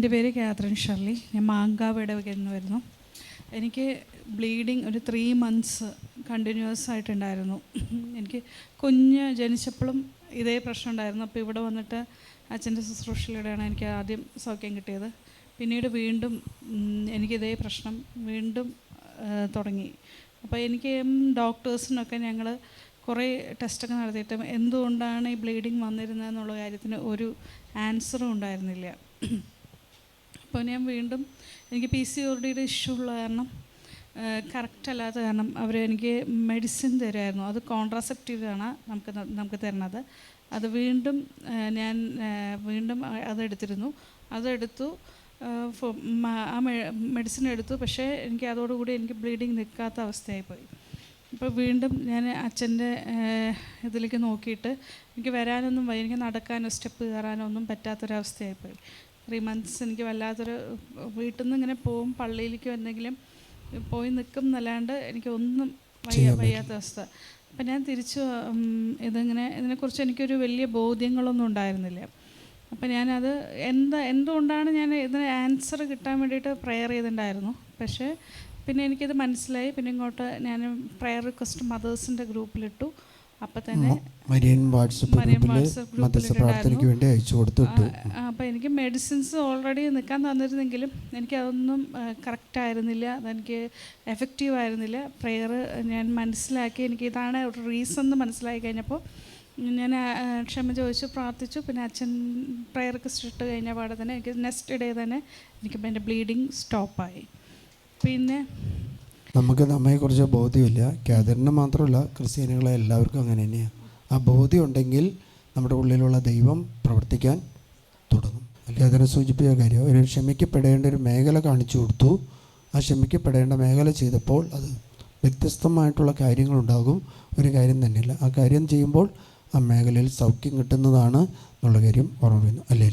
എന്റെ പേര് Kathryn surely ഞാൻ മാങ്കാവ് ഇടവകയിൽ നിന്ന് വരുന്നു. എനിക്ക് ബ്ലീഡിങ് ഒരു ത്രീ മന്ത്സ് കണ്ടിന്യൂസ് ആയിട്ടുണ്ടായിരുന്നു. എനിക്ക് കുഞ്ഞ് ജനിച്ചപ്പോഴും ഇതേ പ്രശ്നം ഉണ്ടായിരുന്നു. അപ്പോൾ ഇവിടെ വന്നിട്ട് അച്ഛന്റെ ശുശ്രൂഷയിലൂടെയാണ് എനിക്ക് ആദ്യം സൗഖ്യം കിട്ടിയത്. പിന്നീട് വീണ്ടും എനിക്കിതേ പ്രശ്നം വീണ്ടും തുടങ്ങി. അപ്പോൾ എനിക്ക് ഡോക്ടേഴ്സിനൊക്കെ ഞങ്ങൾ കുറേ ടെസ്റ്റൊക്കെ നടത്തിയിട്ട് എന്തുകൊണ്ടാണ് ഈ ബ്ലീഡിങ് വന്നിരുന്നത് എന്നുള്ള കാര്യത്തിന് ഒരു ആൻസറും ഉണ്ടായിരുന്നില്ല. അപ്പോൾ ഞാൻ വീണ്ടും എനിക്ക് പി സി ഒ ഡിയുടെ ഇഷ്യൂ ഉള്ള കാരണം കറക്റ്റ് അല്ലാത്ത കാരണം അവർ എനിക്ക് മെഡിസിൻ തരുമായിരുന്നു അത് കോൺട്രാസെപ്റ്റീവാണ് നമുക്ക് നമുക്ക് തരണത് അത് വീണ്ടും ഞാൻ വീണ്ടും അതെടുത്തിരുന്നു അതെടുത്തു ആ മെഡിസിൻ എടുത്തു. പക്ഷേ എനിക്ക് അതോടുകൂടി എനിക്ക് ബ്ലീഡിങ് നിൽക്കാത്ത അവസ്ഥയായിപ്പോയി ഇപ്പോൾ വീണ്ടും ഞാൻ അച്ഛന്റെ ഇതിലേക്ക് നോക്കിയിട്ട് എനിക്ക് വരാനൊന്നും വയ്യ. എനിക്ക് നടക്കാനോ സ്റ്റെപ്പ് കയറാനോ ഒന്നും പറ്റാത്തൊരവസ്ഥയായിപ്പോയി ത്രീ മന്ത്സ് എനിക്ക് വല്ലാത്തൊരു വീട്ടിൽ നിന്ന് ഇങ്ങനെ പോവും പള്ളിയിലേക്ക് എന്തെങ്കിലും പോയി നിൽക്കും എന്നല്ലാണ്ട് എനിക്ക് ഒന്നും വയ്യ വയ്യാത്ത അവസ്ഥ. അപ്പം ഞാൻ തിരിച്ചു ഇതിങ്ങനെ ഇതിനെക്കുറിച്ച് എനിക്കൊരു വലിയ ബോധ്യങ്ങളൊന്നും ഉണ്ടായിരുന്നില്ല. അപ്പം ഞാനത് എന്താ എന്തുകൊണ്ടാണ് ഞാൻ ഇതിന് ആൻസർ കിട്ടാൻ വേണ്ടിയിട്ട് പ്രെയർ ചെയ്തിട്ടുണ്ടായിരുന്നു? പക്ഷേ പിന്നെ എനിക്കിത് മനസ്സിലായി. പിന്നെ ഇങ്ങോട്ട് ഞാൻ പ്രെയർ റിക്വസ്റ്റ് മദേഴ്സിന്റെ ഗ്രൂപ്പിലിട്ടു അപ്പം തന്നെ മരിയൻ വാട്സപ്പ് ഗ്രൂപ്പിൽ പ്രാർത്ഥനയ്ക്ക് വേണ്ടി അയച്ചു കൊടുത്തിട്ടു എനിക്ക് മെഡിസിൻസ് ഓൾറെഡി നിൽക്കാൻ തന്നിരുന്നെങ്കിലും എനിക്കതൊന്നും കറക്റ്റായിരുന്നില്ല അതെനിക്ക് എഫക്റ്റീവ് ആയിരുന്നില്ല. പ്രെയർ ഞാൻ മനസ്സിലാക്കി. എനിക്ക് ഇതാണ് ഒരു റീസൺ എന്ന് മനസ്സിലാക്കി കഴിഞ്ഞപ്പോൾ ഞാൻ ക്ഷമ ചോദിച്ചു പ്രാർത്ഥിച്ചു. പിന്നെ അച്ഛൻ പ്രെയർക്ക് ഇട്ട് കഴിഞ്ഞ പാടെ തന്നെ എനിക്ക് നെക്സ്റ്റ് ഡേ തന്നെ എനിക്ക് എന്റെ ബ്ലീഡിങ് സ്റ്റോപ്പായി പിന്നെ നമുക്ക് നമ്മെക്കുറിച്ച് ബോധ്യമില്ല. കാതറിന് മാത്രമല്ല ക്രിസ്ത്യാനികളെ എല്ലാവർക്കും അങ്ങനെ തന്നെയാണ് ആ ബോധ്യം ഉണ്ടെങ്കിൽ നമ്മുടെ ഉള്ളിലുള്ള ദൈവം പ്രവർത്തിക്കാൻ അതിനെ സൂചിപ്പിച്ച കാര്യം ഒരു ക്ഷമിക്കപ്പെടേണ്ട ഒരു മേഖല കാണിച്ചു കൊടുത്തു. ആ ക്ഷമിക്കപ്പെടേണ്ട മേഖല ചെയ്തപ്പോൾ അത് വ്യത്യസ്തമായിട്ടുള്ള കാര്യങ്ങളുണ്ടാകും. ഒരു കാര്യം തന്നെയല്ല ആ കാര്യം ചെയ്യുമ്പോൾ ആ മേഖലയിൽ സൗഖ്യം കിട്ടുന്നതാണ് എന്നുള്ള കാര്യം ഓർമ്മ വരുന്നു. അല്ലേ